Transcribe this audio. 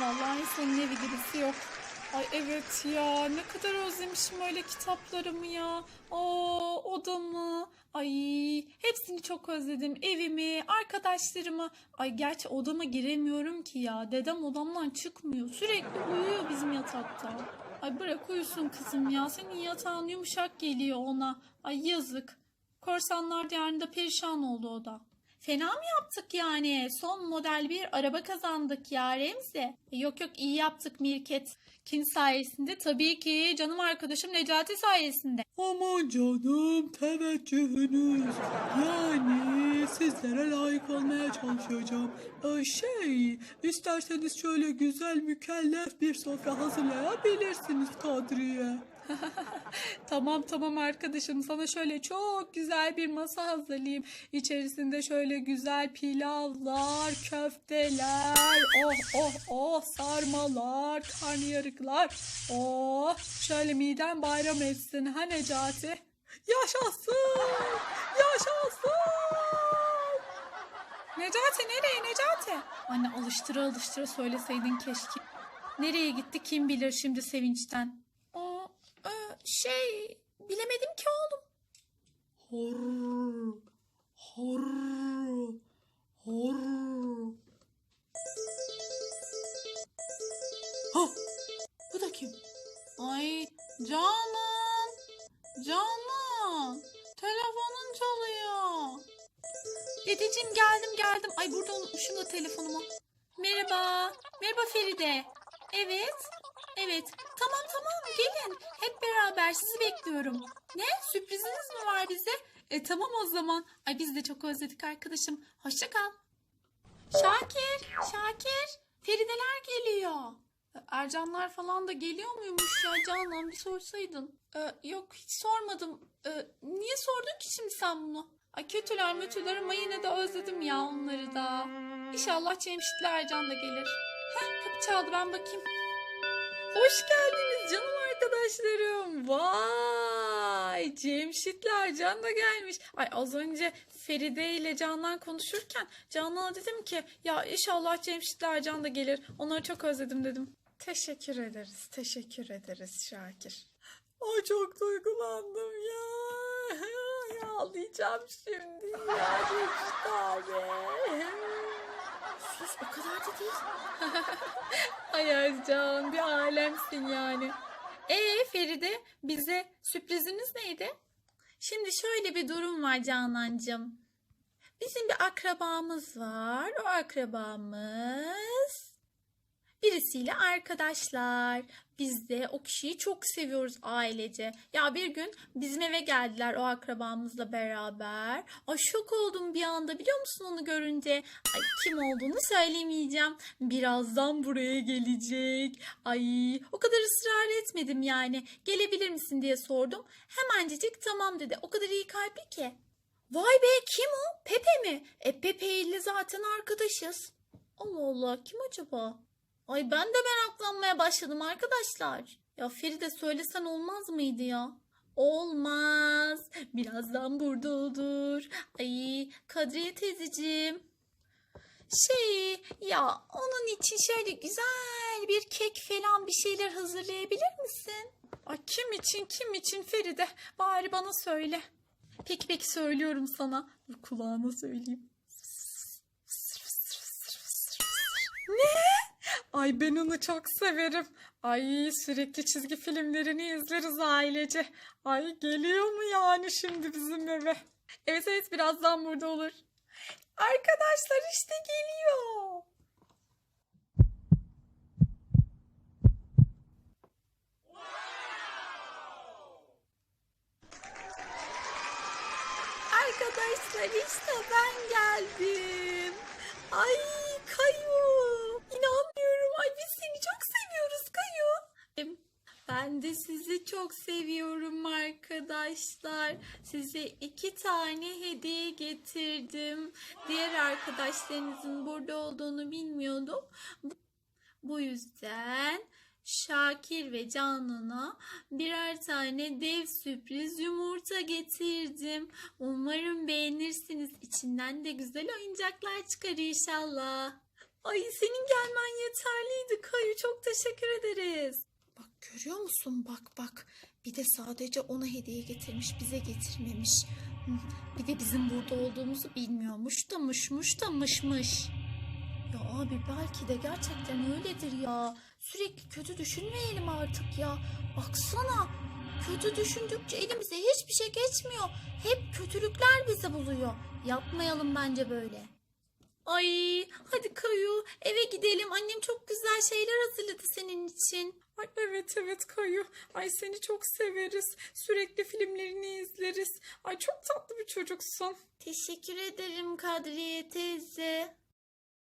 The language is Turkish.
Vallahi senin evi gibisi yok. Ay evet ya ne kadar özlemişim öyle kitaplarımı ya. Aa odamı. Ay hepsini çok özledim. Evimi, arkadaşlarımı. Ay gerçi odama giremiyorum ki ya. Dedem odamdan çıkmıyor. Sürekli uyuyor bizim yatakta. Ay bırak uyusun kızım ya. Senin yatağın yumuşak geliyor ona. Ay yazık. Korsanlar diyarında perişan oldu o da. Fena mı yaptık yani? Son model bir araba kazandık ya Remzi. E, Yok yok iyi yaptık Mirket. Kim sayesinde? Tabii ki canım arkadaşım Necati sayesinde. Aman canım teveccühünüz. Yani sizlere layık olmaya çalışacağım. Ee, şey isterseniz şöyle güzel mükellef bir sofra hazırlayabilirsiniz Kadriye. Tamam tamam arkadaşım sana şöyle çok güzel bir masa hazırlayayım. İçerisinde şöyle güzel pilavlar, köfteler, oh oh oh sarmalar, karnıyarıklar. Oh şöyle miden bayram etsin ha Necati. Yaşasın! Yaşasın! Necati nereye Necati? Anne alıştıra alıştıra söyleseydin keşke. Nereye gitti kim bilir şimdi sevinçten. Şey bilemedim ki oğlum. Hor, hor, hor. Ha, bu da kim? Ay Canan. Canan. Telefonun çalıyor. Dedeciğim geldim geldim. Ay burada unutmuşum da telefonumu. Merhaba. Merhaba Feride. Evet. Evet. Tamam tamam gelin. Hep beraber sizi bekliyorum. Ne? Sürpriziniz mi var bize? E tamam o zaman. Ay biz de çok özledik arkadaşım. Hoşça kal. Şakir, Şakir. Ferideler geliyor. E, Ercanlar falan da geliyor muymuş ya Canan bir sorsaydın. E, yok hiç sormadım. E, niye sordun ki şimdi sen bunu? Ay kötüler mötüler ama yine de özledim ya onları da. İnşallah Cemşit'le Ercan da gelir. Heh, kapı çaldı ben bakayım. Hoş geldiniz canım arkadaşlarım. Vay Cemşit'le Ercan da gelmiş. Ay az önce Feride ile Canan konuşurken Canan'a dedim ki ya inşallah Cemşit'le Ercan da gelir. Onları çok özledim dedim. Teşekkür ederiz. Teşekkür ederiz Şakir. Ay çok duygulandım ya. Ay, ağlayacağım şimdi ya. Cemşit abi. Sus o kadar da değil. Ay Ercan bir alemsin yani. Ee Feride bize sürpriziniz neydi? Şimdi şöyle bir durum var Canancığım. Bizim bir akrabamız var. O akrabamız birisiyle arkadaşlar. Biz de o kişiyi çok seviyoruz ailece. Ya bir gün bizim eve geldiler o akrabamızla beraber. Ay şok oldum bir anda biliyor musun onu görünce? Ay kim olduğunu söylemeyeceğim. Birazdan buraya gelecek. Ay o kadar ısrar etmedim yani. Gelebilir misin diye sordum. Hemencecik tamam dedi. O kadar iyi kalpli ki. Vay be kim o? Pepe mi? E Pepe ile zaten arkadaşız. Allah Allah kim acaba? Ay ben de meraklanmaya başladım arkadaşlar. Ya Feride söylesen olmaz mıydı ya? Olmaz. Birazdan burada olur. Ay Kadriye teyzeciğim. Şey ya onun için şöyle güzel bir kek falan bir şeyler hazırlayabilir misin? Ay kim için kim için Feride bari bana söyle. Peki peki söylüyorum sana. Dur kulağına söyleyeyim. Ay ben onu çok severim. Ay sürekli çizgi filmlerini izleriz ailece. Ay geliyor mu yani şimdi bizim eve? Evet evet birazdan burada olur. Arkadaşlar işte geliyor. Arkadaşlar işte ben geldim. Ay Kayu. İnanmıyorum. Ay biz seni çok seviyoruz Kayu. Em, Ben de sizi çok seviyorum arkadaşlar. Size iki tane hediye getirdim. Diğer arkadaşlarınızın burada olduğunu bilmiyordum. Bu- yüzden Şakir ve Canan'a birer tane dev sürpriz yumurta getirdim. Umarım beğenirsiniz. İçinden de güzel oyuncaklar çıkar inşallah. Ay senin gelmen yeterliydi Kayu. Çok teşekkür ederiz. Görüyor musun? Bak bak. Bir de sadece ona hediye getirmiş, bize getirmemiş. Bir de bizim burada olduğumuzu bilmiyormuş da mışmış da mışmış. Ya abi belki de gerçekten öyledir ya. Sürekli kötü düşünmeyelim artık ya. Baksana. Kötü düşündükçe elimize hiçbir şey geçmiyor. Hep kötülükler bizi buluyor. Yapmayalım bence böyle. Ay hadi Kayu eve gidelim. Annem çok güzel şeyler hazırladı senin için. Ay evet evet Kayu. Ay seni çok severiz. Sürekli filmlerini izleriz. Ay çok tatlı bir çocuksun. Teşekkür ederim Kadriye teyze.